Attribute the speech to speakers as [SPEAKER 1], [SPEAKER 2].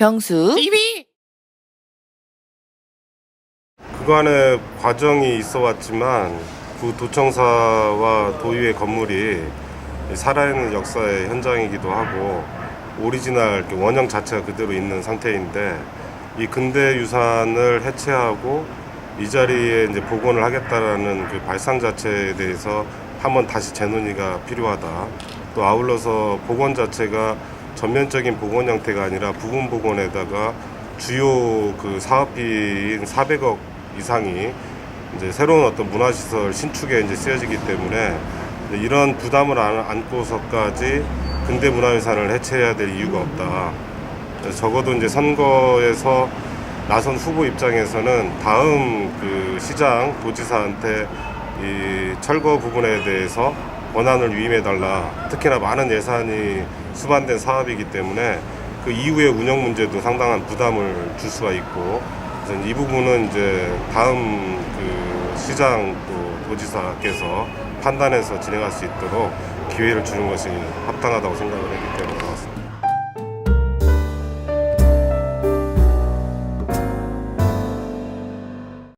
[SPEAKER 1] 병수
[SPEAKER 2] TV
[SPEAKER 3] 그간의 과정이 있어 왔지만 구 도청사와 도의회 건물이 살아있는 역사의 현장이기도 하고 오리지널 원형 자체가 그대로 있는 상태인데 이 근대 유산을 해체하고 이 자리에 이제 복원을 하겠다라는 그 발상 자체에 대해서 한번 다시 재논의가 필요하다. 또 아울러서 복원 자체가 전면적인 복원 형태가 아니라 부분 복원에다가 주요 그 사업비인 400억 이상이 이제 새로운 어떤 문화시설 신축에 이제 쓰여지기 때문에 이런 부담을 안- 안고서까지 근대 문화유산을 해체해야 될 이유가 없다. 적어도 이제 선거에서 나선 후보 입장에서는 다음 그 시장 도지사한테 이 철거 부분에 대해서 권한을 위임해 달라. 특히나 많은 예산이 수반된 사업이기 때문에 그 이후의 운영 문제도 상당한 부담을 줄 수가 있고 이 부분은 이제 다음 그 시장 또 도지사께서 판단해서 진행할 수 있도록 기회를 주는 것이 합당하다고 생각을 했기 때문에